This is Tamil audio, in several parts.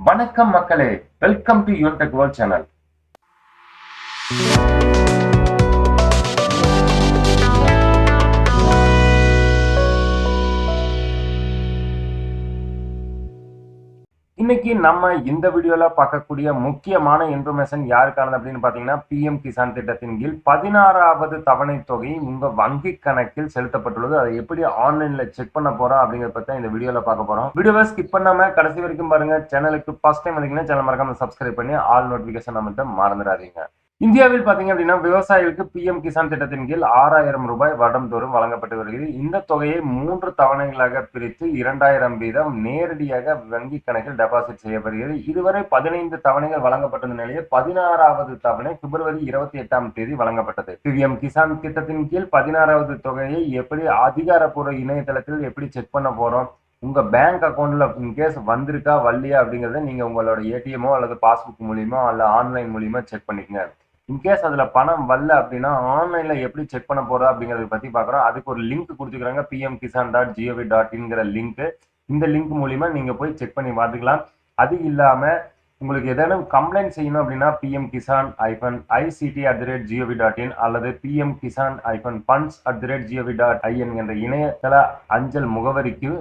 வணக்கம் மக்களே. Welcome to your tech world channel இன்னைக்கு நம்ம இந்த வீடியோல பார்க்கக்கூடிய முக்கியமான இன்ஃபர்மேஷன் யாருக்கானது அப்படின்னு பாத்தீங்கன்னா பிஎம் கிசான் திட்டத்தின் கீழ் பதினாறாவது தவணை தொகை உங்க வங்கி கணக்கில் செலுத்தப்பட்டுள்ளது. அதை எப்படி ஆன்லைன்ல செக் பண்ண போறோம் அப்படிங்கிறத பத்தி இந்த வீடியோல பார்க்க போறோம். வீடியோவை ஸ்கிப் பண்ணாம கடைசி வரைக்கும் பாருங்க. சேனலுக்கு ஃபர்ஸ்ட் டைம் வந்தீங்கன்னா சேனல் மறக்காம சப்ஸ்கிரைப் பண்ணி ஆல் நோட்டிபிகேஷன் நம்மகிட்ட மறந்துடாதீங்க. இந்தியாவில் பார்த்தீங்க அப்படின்னா விவசாயிகளுக்கு பிஎம் கிசான் திட்டத்தின் கீழ் ஆறாயிரம் ரூபாய் வருடந்தோறும் வழங்கப்பட்டு வருகிறது. இந்த தொகையை மூன்று தவணைகளாக பிரித்து இரண்டாயிரம் வீதம் நேரடியாக வங்கி கணக்கில் டெபாசிட் செய்யப்படுகிறது. இதுவரை பதினைந்து தவணைகள் வழங்கப்பட்ட நிலையில் பதினாறாவது தவணை பிப்ரவரி இருபத்தி எட்டாம் தேதி வழங்கப்பட்டது. பிஎம் கிசான் திட்டத்தின் கீழ் பதினாறாவது தொகையை எப்படி அதிகாரப்பூர்வ இணையதளத்தில் எப்படி செக் பண்ண போறோம்? உங்க பேங்க் அக்கௌண்ட்ல இன்கேஸ் வந்திருக்கா வரலையா அப்படிங்கறத நீங்க உங்களோட ஏடிஎம்மோ அல்லது பாஸ்புக் மூலியமோ அல்ல ஆன்லைன் மூலியமா செக் பண்ணிக்கங்க. இன்கேஸ் அதுல பணம் வரல அப்படின்னா ஆன்லைன்ல எப்படி செக் பண்ண போகிறா அப்படிங்கறத பத்தி பாக்குறோம் அதுக்கு ஒரு லிங்க் கொடுத்துக்கிறாங்க PM Kisan dot gov dot இன்ங்கிற link இந்த லிங்க் மூலியமா நீங்க போய் செக் பண்ணி பார்த்துக்கலாம். அது இல்லாம உங்களுக்கு ஏதேனும் கம்ப்ளைண்ட் செய்யணும் அப்படின்னா PM Kisan hyphen ICT at the rate gov dot in அல்லது PM Kisan hyphen funds at the rate gov dot I N என்ற இணையதள அஞ்சல் முகவரிக்கு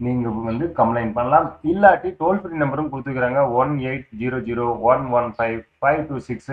நீங்க வந்து கம்ப்ளைண்ட் பண்ணலாம். இல்லாட்டி டோல் ஃப்ரீ நம்பரும் கொடுத்துக்கிறாங்க one eight zero zero one one five five two six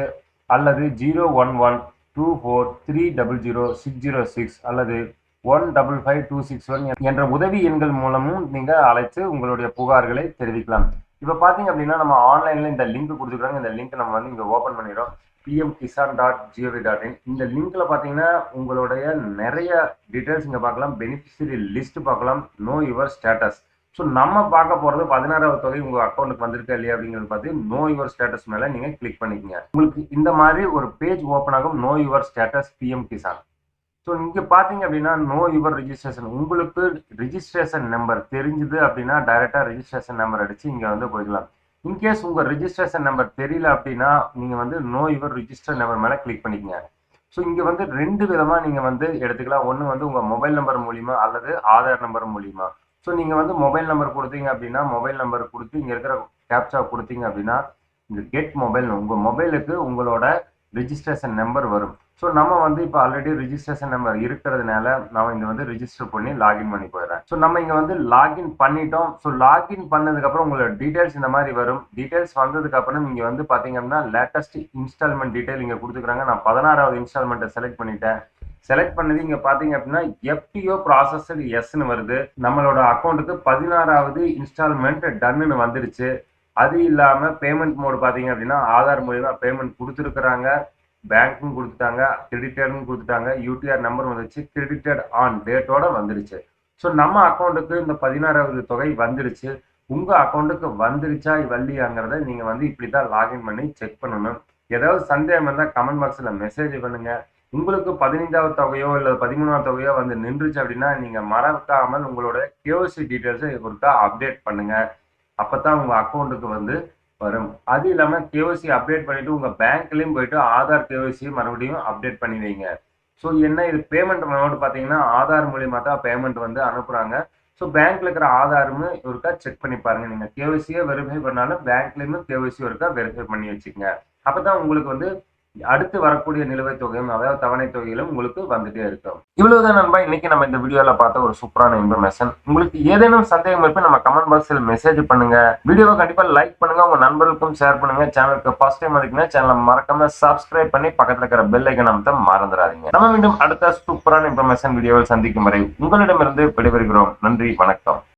அல்லது zero one one two four three double zero six zero six அல்லது one double five two six one என்ற உதவி எண்கள் மூலமும் நீங்கள் அழைத்து உங்களுடைய புகார்களை தெரிவிக்கலாம். இப்போ பார்த்தீங்க அப்படின்னா நம்ம ஆன்லைனில் இந்த லிங்க் கொடுத்துருக்காங்க. இந்த லிங்க் நம்ம வந்து இங்கே ஓப்பன் பண்ணிடுறோம். PM Kisan dot gov dot in இந்த லிங்க்கில் பார்த்தீங்கன்னா உங்களுடைய நிறைய டீட்டெயில்ஸ் இங்கே பார்க்கலாம். பெனிஃபிஷரி லிஸ்ட் பார்க்கலாம். நோ யுவர் ஸ்டேட்டஸ் ஸோ நம்ம பார்க்க போகிறது பதினாறாவது தொகை உங்கள் அக்கௌண்ட்டுக்கு வந்திருக்கா இல்லையா அப்படிங்கிறது பார்த்து நோ யுவர் ஸ்டேட்டஸ் மேலே நீங்கள் கிளிக் பண்ணிக்கங்க. உங்களுக்கு இந்த மாதிரி ஒரு பேஜ் ஓப்பன் ஆகும் know your status PM Kisan so இங்கே பார்த்தீங்க அப்படின்னா நோ யுவர் ரிஜிஸ்ட்ரேஷன் உங்களுக்கு ரிஜிஸ்ட்ரேஷன் நம்பர் தெரிஞ்சுது அப்படின்னா டைரெக்டாக ரிஜிஸ்ட்ரேஷன் நம்பர் அடித்து இங்கே வந்து போய்க்கலாம் இன்கேஸ் உங்கள் ரிஜிஸ்ட்ரேஷன் நம்பர் தெரியல அப்படின்னா நீங்கள் வந்து நோ யுவர் ரிஜிஸ்டர் நம்பர் மேலே கிளிக் பண்ணிக்கங்க. ஸோ இங்கே வந்து ரெண்டு விதமாக நீங்கள் வந்து எடுத்துக்கலாம். ஒன்று வந்து உங்கள் மொபைல் நம்பர் மூலிமா அல்லது ஆதார் நம்பர் மூலிமா ஸோ நீங்கள் வந்து மொபைல் நம்பர் கொடுத்தீங்க அப்படின்னா மொபைல் நம்பர் கொடுத்து இங்கே இருக்கிற கேப்சா கொடுத்தீங்க அப்படின்னா இந்த கெட் மொபைல் உங்கள் மொபைலுக்கு உங்களோட ரிஜிஸ்ட்ரேஷன் நம்பர் வரும். ஸோ நம்ம வந்து இப்போ ஆல்ரெடி ரிஜிஸ்ட்ரேஷன் நம்பர் இருக்கிறதுனால நான் இங்கே வந்து ரிஜிஸ்டர் பண்ணி லாகின் பண்ணி போயிடுறேன். ஸோ நம்ம இங்கே வந்து லாகின் பண்ணிட்டோம். ஸோ லாகின் பண்ணதுக்கப்புறம் உங்களோட டீட்டெயில்ஸ் இந்த மாதிரி வரும். டீட்டெயில்ஸ் வந்ததுக்கப்புறம் இங்கே வந்து பார்த்தீங்க அப்படின்னா லேட்டஸ்ட் இன்ஸ்டால்மெண்ட் டீட்டெயில் இங்கே கொடுத்துக்கிறாங்க. நான் பதினாறாவது இன்ஸ்டால்மெண்ட்டை செலக்ட் பண்ணிட்டேன். செலக்ட் பண்ணது இங்க பாத்தீங்க அப்படின்னா எஃப்டிஓ ப்ராசஸர் எஸ்ன்னு வருது. நம்மளோட அக்கௌண்ட்டுக்கு பதினாறாவது இன்ஸ்டால்மெண்ட் டன்னு வந்துருச்சு. அது இல்லாம பேமெண்ட் மோடு பாத்தீங்க அப்படின்னா ஆதார் மூலியமா பேமெண்ட் கொடுத்துருக்குறாங்க. பேங்க்கும் கொடுத்துட்டாங்க கிரெடிட்டர்னு கொடுத்துட்டாங்க. யூடிஆர் நம்பர் வந்துருச்சு கிரெடிட்டட் ஆன் டேட்டோட வந்துருச்சு. ஸோ நம்ம அக்கௌண்ட்டுக்கு இந்த பதினாறாவது தொகை வந்துருச்சு. உங்க அக்கௌண்ட்டுக்கு வந்துருச்சா வள்ளியாங்கிறத நீங்க வந்து இப்படி தான் லாகின் பண்ணி செக் பண்ணணும். ஏதாவது சந்தேகம் இருந்தால் கமெண்ட் பாக்ஸில் மெசேஜ் பண்ணுங்கள் உங்களுக்கு பதினைந்தாவது தொகையோ இல்லை பதிமூணாவது தொகையோ வந்து நின்றுச்சு அப்படின்னா நீங்க மறக்காமல் உங்களோட கேஓசி டீட்டெயில்ஸை கொடுத்தா அப்டேட் பண்ணுங்க. அப்பதான் உங்க அக்கௌண்ட்டுக்கு வந்து வரும். அது இல்லாமல் கேஓசி அப்டேட் பண்ணிட்டு உங்க பேங்க்லயும் போயிட்டு ஆதார் கேஓசி மறுபடியும் அப்டேட் பண்ணி வைங்க. ஸோ என்ன இது பேமெண்ட் மோடு பார்த்தீங்கன்னா ஆதார் மூலியமா தான் பேமெண்ட் வந்து அனுப்புறாங்க. ஸோ பேங்க்ல இருக்கிற ஆதாரமும் ஒருக்கா செக் பண்ணி பாருங்க. நீங்க கேஒசியே வெரிஃபை பண்ணாலும் பேங்க்லயுமே கேஒசி ஒருக்கா வெரிஃபை பண்ணி வச்சுக்கோங்க. அப்பதான் உங்களுக்கு வந்து அடுத்து வரக்கூடிய நிலுவைத் தொகையும் அதாவது தவணை தொகையிலும் உங்களுக்கு வந்துட்டே இருக்கும். இவ்வளவுதான் நண்பா இன்னைக்கு நம்ம இந்த வீடியோல பார்த்த ஒரு சூப்பரான இன்ஃபர்மேஷன் உங்களுக்கு ஏதேனும் சந்தேகம் இருப்ப நம்ம கமெண்ட் பாக்ஸில் மெசேஜ் பண்ணுங்க. வீடியோவை கண்டிப்பா லைக் பண்ணுங்க உங்க நண்பர்களுக்கும் ஷேர் பண்ணுங்க. சேனலுக்கு ஃபர்ஸ்ட் டைம் வந்துக்குன்னா சேனலை மறக்காம சப்ஸ்கிரைப் பண்ணி பக்கத்துல இருக்கிற பெல் ஐக்கன் மறந்துடாதீங்க. நம்ம மீண்டும் அடுத்த சூப்பரான இன்ஃபர்மேஷன் வீடியோவில் சந்திக்கும் வரை உங்களிடமிருந்து விடைபெறுகிறோம். நன்றி வணக்கம்.